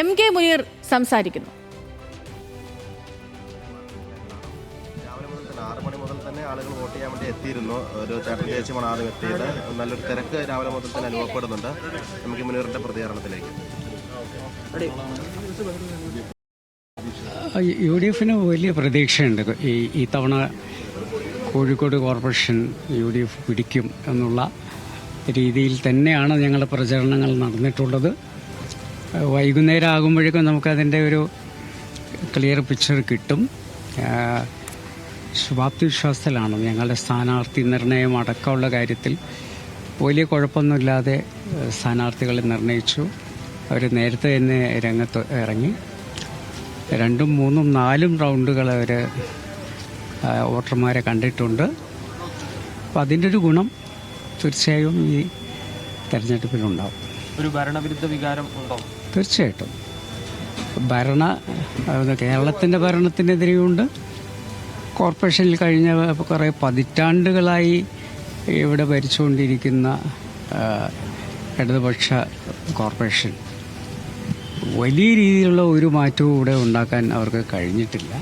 M K Muneer സംസാരിക്കുന്നു. രാവിലെ മുതൽ തന്നെ മണി മുതൽ തന്നെ ആളുകൾ വോട്ട് ചെയ്യാൻ വേണ്ടി എത്തിയിരുന്നു. ഒരു ചേട്ടൻ ചേച്ചിയുമാണ് ആദ്യം എത്തിയത്. നല്ലൊരു തിരക്ക് രാവിലെ മുതൽ തന്നെ അനുഭവപ്പെടുന്നുണ്ട്. നമുക്ക് മുനീറിന്റെ പ്രതികരണത്തിലേക്ക്. യു ഡി എഫിന് വലിയ പ്രതീക്ഷയുണ്ട്. ഈ ഈ തവണ Kozhikode corporation U D F പിടിക്കും എന്നുള്ള രീതിയിൽ തന്നെയാണ് ഞങ്ങളുടെ പ്രചരണങ്ങൾ നടന്നിട്ടുള്ളത്. വൈകുന്നേരം ആകുമ്പോഴേക്കും നമുക്കതിന്റെ ഒരു ക്ലിയർ പിക്ചർ കിട്ടും. ശുഭാപ്തി വിശ്വാസത്തിലാണ് ഞങ്ങളുടെ സ്ഥാനാർത്ഥി നിർണയം അടക്കമുള്ള കാര്യത്തിൽ? വലിയ കുഴപ്പമൊന്നുമില്ലാതെ സ്ഥാനാർത്ഥികളെ നിർണയിച്ചു. അവർ നേരത്തെ തന്നെ രംഗത്ത് ഇറങ്ങി. രണ്ടും മൂന്നും നാലും റൗണ്ടുകൾ അവർ വോട്ടർമാരെ കണ്ടിട്ടുണ്ട്. അപ്പം അതിന്റെ ഒരു ഗുണം തീർച്ചയായും ഈ തെരഞ്ഞെടുപ്പിലുണ്ടാവും. ഒരു ഭരണവിരുദ്ധ വികാരം ഉണ്ടോ? തീർച്ചയായിട്ടും. ഭരണ കേരളത്തിന്റെ ഭരണത്തിനെതിരെയുണ്ട്. കോർപ്പറേഷനിൽ കഴിഞ്ഞ കുറേ പതിറ്റാണ്ടുകളായി ഇവിടെ ഭരിച്ചുകൊണ്ടിരിക്കുന്ന ഇടതുപക്ഷ കോർപ്പറേഷൻ. വലിയ രീതിയിലുള്ള ഒരു മാറ്റവും ഇവിടെ ഉണ്ടാക്കാൻ അവർക്ക് കഴിഞ്ഞിട്ടില്ല.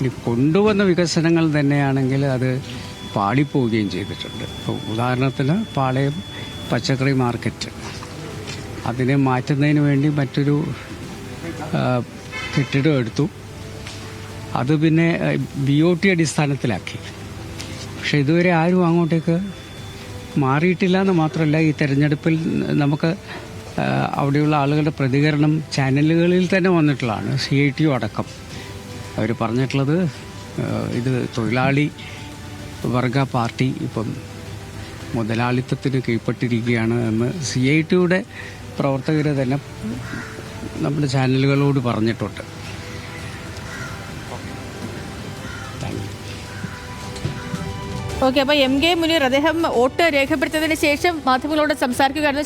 ഇനി കൊണ്ടുവന്ന വികസനങ്ങൾ തന്നെയാണെങ്കിൽ അത് പാളിപ്പോവുകയും ചെയ്തിട്ടുണ്ട്. ഉദാഹരണത്തിന് പാളയം പച്ചക്കറി മാർക്കറ്റ്. അതിനെ മാറ്റുന്നതിന് വേണ്ടി മറ്റൊരു കെട്ടിടം എടുത്തു. അത് പിന്നെ ബി ഒ ടി അടിസ്ഥാനത്തിലാക്കി. പക്ഷെ ഇതുവരെ ആരും അങ്ങോട്ടേക്ക് മാറിയിട്ടില്ല എന്ന് മാത്രമല്ല ഈ തെരഞ്ഞെടുപ്പിൽ നമുക്ക് അവിടെയുള്ള ആളുകളുടെ പ്രതികരണം ചാനലുകളിൽ തന്നെ വന്നിട്ടുള്ളതാണ്. സി ഐ ടി അടക്കം. അവർ പറഞ്ഞിട്ടുള്ളത് ഇത് തൊഴിലാളി വർഗ പാർട്ടി ഇപ്പം മുതലാളിത്തത്തിന് കീഴ്പ്പെട്ടിരിക്കുകയാണ് എന്ന് സി ഐ ടിയുടെ പ്രവർത്തകർ തന്നെ നമ്മുടെ ചാനലുകളോട് പറഞ്ഞിട്ടുണ്ട്. ഓക്കെ അപ്പോൾ എം കെ മുനീർ അദ്ദേഹം വോട്ട് രേഖപ്പെടുത്തിയതിന് ശേഷം മാധ്യമങ്ങളോട് സംസാരിക്കുകയായിരുന്നു.